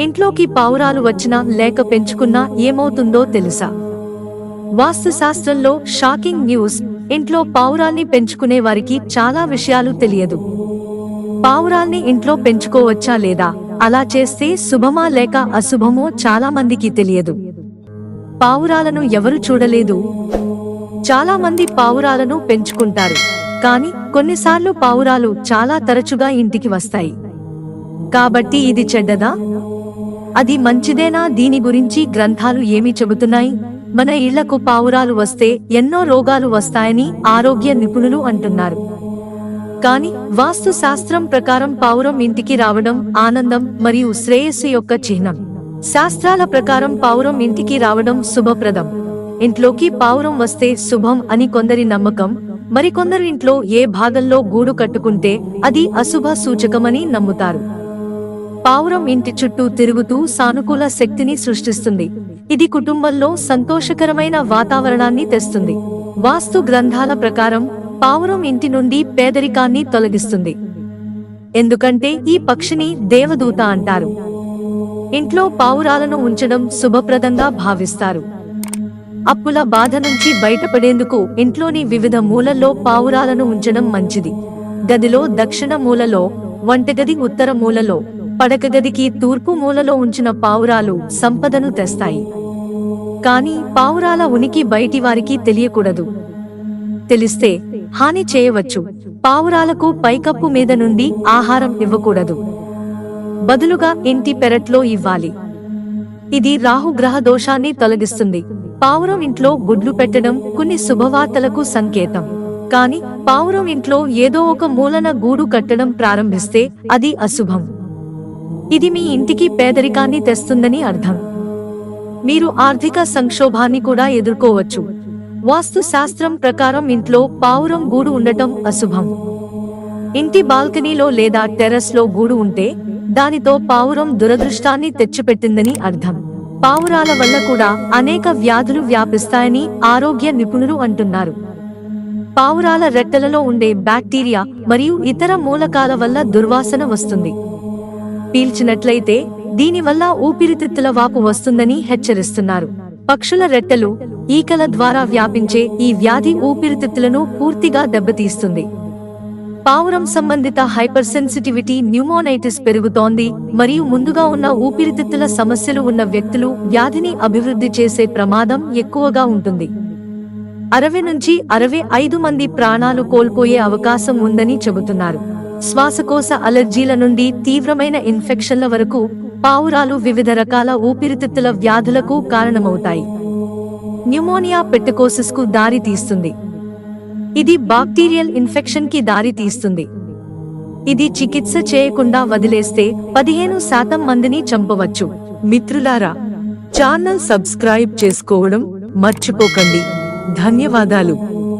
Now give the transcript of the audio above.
ఇంట్లోకి పావురాలు వచ్చినా లేక పెంచుకున్నా ఏమవుతుందో తెలుసా? వాస్తు శాస్త్రంలో షాకింగ్ న్యూస్ ఇంట్లో పావురాల్ని పెంచుకునే వారికి చాలా విషయాలు తెలియదు. పావురాల్ని ఇంట్లో పెంచుకోవచ్చా లేదా? అలా చేస్తే శుభమా లేక అశుభమో చాలా మందికి తెలియదు. పావురాలను ఎవరు చూడలేదు? చాలా మంది పావురాలను పెంచుకుంటారు. కానీ కొన్నిసార్లు పావురాలు చాలా తరచుగా ఇంటికి వస్తాయి. కాబట్టి ఇది చెడ్డదా? అది మంచిదేనా? దీని గురించి గ్రంథాలు ఏమి చెబుతున్నాయి? మన ఇళ్ళకు పావురాలు వస్తే ఎన్నో రోగాలు వస్తాయని ఆరోగ్య నిపుణులు అంటున్నారు. కానీ వాస్తు శాస్త్రం ప్రకారం పావురం ఇంటికి రావడం ఆనందం మరియు శ్రేయస్సు యొక్క చిహ్నం. శాస్త్రాల ప్రకారం పావురం ఇంటికి రావడం శుభప్రదం. ఇంట్లోకి పావురం వస్తే శుభం అని కొందరి నమ్మకం మరికొందరు ఇంట్లో ఏ భాగంలో గూడు కట్టుకుంటే అది అశుభ సూచకమని నమ్ముతారు. పావురం ఇంటి చుట్టూ తిరుగుతూ సానుకూల శక్తిని సృష్టిస్తుంది. ఇది కుటుంబంలో సంతోషకరమైన వాతావరణాన్ని తెస్తుంది. వాస్తు గ్రంథాల ప్రకారం పావురం ఇంటి నుండి పేదరికాన్ని తొలగిస్తుంది. ఎందుకంటే ఈ పక్షిని దేవదూత అంటారు. ఇంట్లో పావురాలను ఉంచడం శుభప్రదంగా భావిస్తారు. అప్పుల బాధ నుంచి బయటపడేందుకు ఇంట్లోని వివిధ మూలల్లో పావురాలను ఉంచడం మంచిది. గదిలో దక్షిణ మూలలో వంటగది ఉత్తర మూలలో పడక గదికి తూర్పు మూలలో ఉంచిన పావురాలు సంపదను తెస్తాయి. కానీ పావురాల ఉనికి బయటి వారికి తెలియకూడదు. తెలిస్తే హాని చేయవచ్చు. పావురాలకు పైకప్పు మీద నుండి ఆహారం ఇవ్వకూడదు. బదులుగా ఇంటి పెరట్లో ఇవ్వాలి. ఇది రాహు గ్రహ దోషాన్ని తొలగిస్తుంది. పావురం ఇంట్లో గుడ్లు పెట్టడం కొన్ని శుభవార్తలకు సంకేతం. కానీ పావురం ఇంట్లో ఏదో ఒక మూలన గూడు కట్టడం ప్రారంభిస్తే అది అశుభం. ఇది మీ ఇంటికి పేదరికాన్ని తెస్తుందని అర్థం. మీరు ఆర్థిక సంక్షోభాన్ని కూడా ఎదుర్కోవచ్చు. వాస్తు శాస్త్రం ప్రకారం ఇంట్లో పావురం గూడు ఉండటం అశుభం. ఇంటి బాల్కనీలో లేదా టెర్రస్లో గూడు ఉంటే దానితో పావురం దురదృష్టాన్ని తెచ్చిపెట్టిందని అర్థం. పావురాల వల్ల కూడా అనేక వ్యాధులు వ్యాపిస్తాయని ఆరోగ్య నిపుణులు అంటున్నారు. పావురాల రెట్టలలో ఉండే బ్యాక్టీరియా మరియు ఇతర మూలకాల వల్ల దుర్వాసన వస్తుంది. పీల్చినట్లయితే దీనివల్ల ఊపిరితిత్తుల వాపు వస్తుందని హెచ్చరిస్తున్నారు. పక్షుల రెట్టలు ఈకల ద్వారా వ్యాపించే ఈ వ్యాధి ఊపిరితిత్తులను పూర్తిగా దెబ్బతీస్తుంది. పావురం సంబంధిత హైపర్ సెన్సిటివిటీ న్యూమోనైటిస్ పెరుగుతోంది మరియు ముందుగా ఉన్న ఊపిరితిత్తుల సమస్యలు ఉన్న వ్యక్తులు వ్యాధిని అభివృద్ధి చేసే ప్రమాదం ఎక్కువగా ఉంటుంది. అరవై నుంచి అరవై ఐదు మంది ప్రాణాలు కోల్పోయే అవకాశం ఉందని చెబుతున్నారు. శ్వాసకోశ అలర్జీల నుండి తీవ్రమైన ఇన్ఫెక్షన్ల వరకు పావురాలు వివిధ రకాల ఊపిరితిత్తుల వ్యాధులకు కారణమవుతాయి. న్యూమోనియా పెట్టకోసిస్కు దారి తీస్తుంది. ఇది బాక్టీరియల్ ఇన్ఫెక్షన్కి దారి తీస్తుంది. ఇది చికిత్స చేయకుండా వదిలేస్తే పదిహేను శాతం మందిని చంపవచ్చు. మిత్రులారా ఛానల్ సబ్స్క్రైబ్ చేసుకోవడం మర్చిపోకండి. ధన్యవాదాలు.